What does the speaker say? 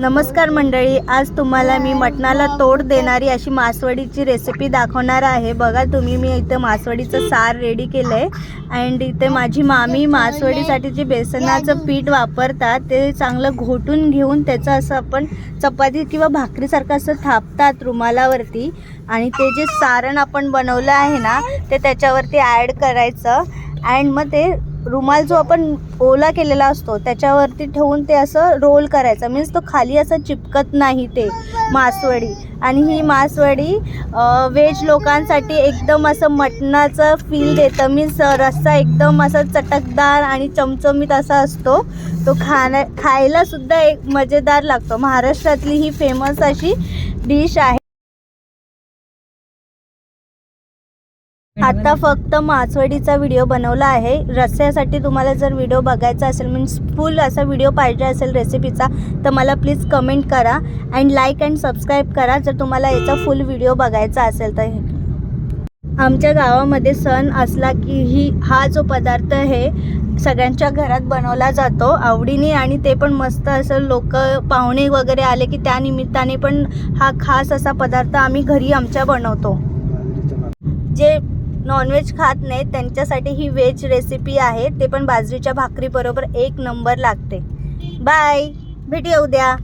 नमस्कार मंडळी आज तुम्हाला मी मटणाला तोड देणारी अशी मासवडीची रेसिपी दाखवणार आहे. बघा तुम्ही मी इथं मासवडीचं सार रेडी केलं आहे अँड इथे माझी मामी मासवडीसाठी जे बेसनाचं पीठ वापरतात ते चांगलं घोटून घेऊन त्याचं असं आपण चपाती किंवा भाकरीसारखं असं थापतात रुमालावरती. आणि ते जे सारण आपण बनवलं आहे ना ते त्याच्यावरती ॲड करायचं. अँड मग ते रुमाल जो आपण ओला केलेला असतो त्याच्यावरती ठेवून ते असं रोल करायचं. मीन्स तो खाली असं चिपकत नाही ते मासवडी. आणि ही मासवडी व्हेज लोकांसाठी एकदम असं मटणाचं फील देतं. मीन्स रस्सा एकदम असा चटकदार आणि चमचमीत असा असतो. तो खाण्या खायलासुद्धा एक मजेदार लागतो. महाराष्ट्रातली ही फेमस अशी डिश आहे. आता फक्त मासवडीचा व्हिडिओ बनवला आहे. रस्स्यासाठी तुम्हाला जर व्हिडिओ बघायचा असेल मीन्स फुल असा व्हिडिओ पाहिजे असेल रेसिपीचा तर मला प्लीज कमेंट करा अँड लाईक अँड सबस्क्राईब करा. जर तुम्हाला याचा फुल व्हिडिओ बघायचा असेल तर आमच्या गावामध्ये सण असला की ही हा जो पदार्थ आहे सगळ्यांच्या घरात बनवला जातो. आवडीने आणि ते पण मस्त असं लोक पाहुणे वगैरे आले की त्या निमित्ताने पण हा खास असा पदार्थ आम्ही घरी आमच्या बनवतो. जे नॉनव्हेज खात नाहीत त्यांच्यासाठी ही व्हेज रेसिपी आहे. ते पण बाजरीच्या भाकरीबरोबर एक नंबर लागते. बाय भेटूया उद्या.